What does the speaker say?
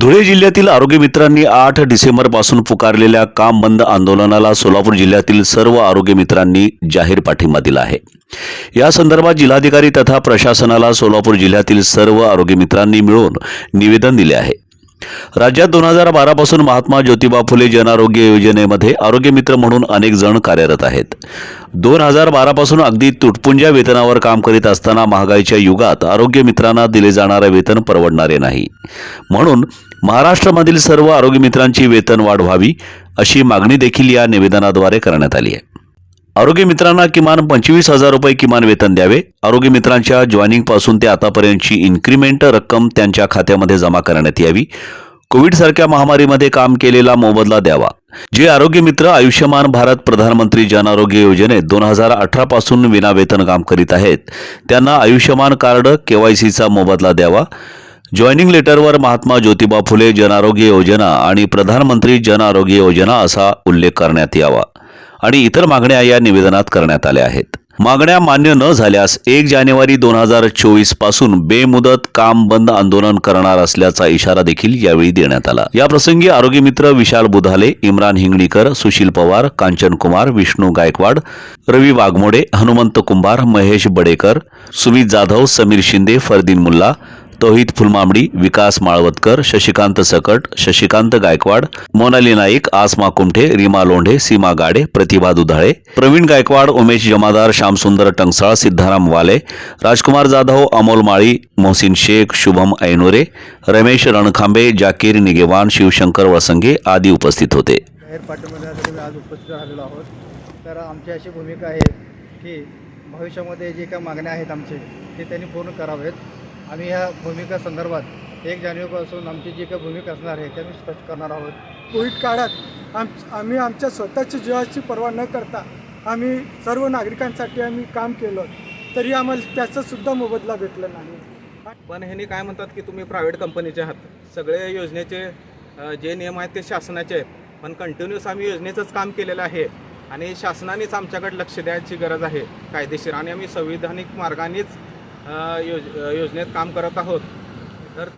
धुळे जिल्ह्यातील आरोग्य मित्रांनी आठ डिसेंबरपासून पुकारलेल्या काम बंद आंदोलनाला सोलापूर जिल्ह्यातील सर्व आरोग्य मित्रांनी जाहीर पाठिंबा दिला आहे. या संदर्भात जिल्हाधिकारी तथा प्रशासनाला सोलापूर जिल्ह्यातील सर्व आरोग्य मित्रांनी मिळून निवेदन दिले आहे. राज्यात दोन हजार बारापासून महात्मा ज्योतिबा फुले जनआरोग्य योजनेमध्ये आरोग्य मित्र म्हणून अनेक जण कार्यरत आहेत. दोन हजार बारापासून अगदी तुटपुंज्या वेतनावर काम करीत असताना महागाईच्या युगात आरोग्य मित्रांना दिले जाणारे वेतन परवडणारे नाही. म्हणून महाराष्ट्रामधील सर्व आरोग्य मित्रांची वेतन वाढ व्हावी अशी मागणी देखील या निवेदनाद्वारे करण्यात आली आहे. आरोग्य मित्रांना किमान पंचवीस हजार रुपये किमान वेतन द्यावे. आरोग्य मित्रांच्या जॉईनिंगपासून ते आतापर्यंतची इन्क्रिमेंट रक्कम त्यांच्या खात्यामध्ये जमा करण्यात यावी. कोविड सारख्या महामारीमध्ये काम केलेला मोबदला द्यावा. जे आरोग्य मित्र आयुष्यमान भारत प्रधानमंत्री जन आरोग्य योजनेत दोन हजार अठरा पासून विनावेतन काम करीत आहेत. त्यांना आयुष्यमान कार्ड केवायसीचा मोबदला द्यावा. जॉईनिंग लेटरवर महात्मा ज्योतिबा फुले जन आरोग्य योजना आणि प्रधानमंत्री जन आरोग्य योजना असा उल्लेख करण्यात यावा. आणि इतर मागण्या या निवेदनात करण्यात आल्या आहेत. मागण्या मान्य न झाल्यास एक जानेवारी दोन हजार चोवीसपासून बेमुदत काम बंद आंदोलन करणार असल्याचा इशारा देखील यावेळी देण्यात आला. याप्रसंगी आरोग्य मित्र विशाल बुधाले इम्रान हिंगणीकर सुशील पवार कांचन कुमार विष्णू गायकवाड रवी वाघमोडे हनुमंत कुंभार महेश बडेकर सुमित जाधव समीर शिंदे फरदीन मुल्ला तोहित फुलमामडी विकास माळवतकर शशिकांत सकट शशिकांत गायकवाड मोनाली नाईक आसमा कुमठे रीमा लोंढे सीमा गाडे प्रतिभा दुधाळे प्रवीण गायकवाड उमेश जमादार श्यामसुंदर टंगसाळ सिद्धाराम वाले राजकुमार जाधव अमोल माळी मोहसिन शेख शुभम ऐनोरे रमेश रणखांबे जाकीर निगेवान शिवशंकर वळसंगे आदी उपस्थित होते. आज उपस्थित राहिलेलो आहोत. तर आमची अशी भूमिका आहे की भविष्यामध्ये जे काही मागण्या आहेत आमचे ते त्यांनी पूर्ण करावेत. आम्ही ह्या भूमिका संदर्भात एक जानेवारीपासून आमची जी काही भूमिका असणार आहे ते आम्ही स्पष्ट करणार आहोत. कोविड काळात आम आम्ही आमच्या स्वतःच्या जीवाची पर्वा न करता आम्ही सर्व नागरिकांसाठी आम्ही काम केलं तरी आम्हाला त्याचा सुद्धा मोबदला भेटला नाही. पण ह्यांनी काय म्हणतात की तुम्ही प्रायव्हेट कंपनीचे आहात. सगळे योजनेचे जे नियम आहेत ते शासनाचे आहेत. पण कंटिन्युअस आम्ही योजनेचंच काम केलेलं आहे आणि शासनानेच आमच्याकडे लक्ष द्यायची गरज आहे. कायदेशीर आणि आम्ही संविधानिक मार्गानेच योज योजनेत काम करत आहोत.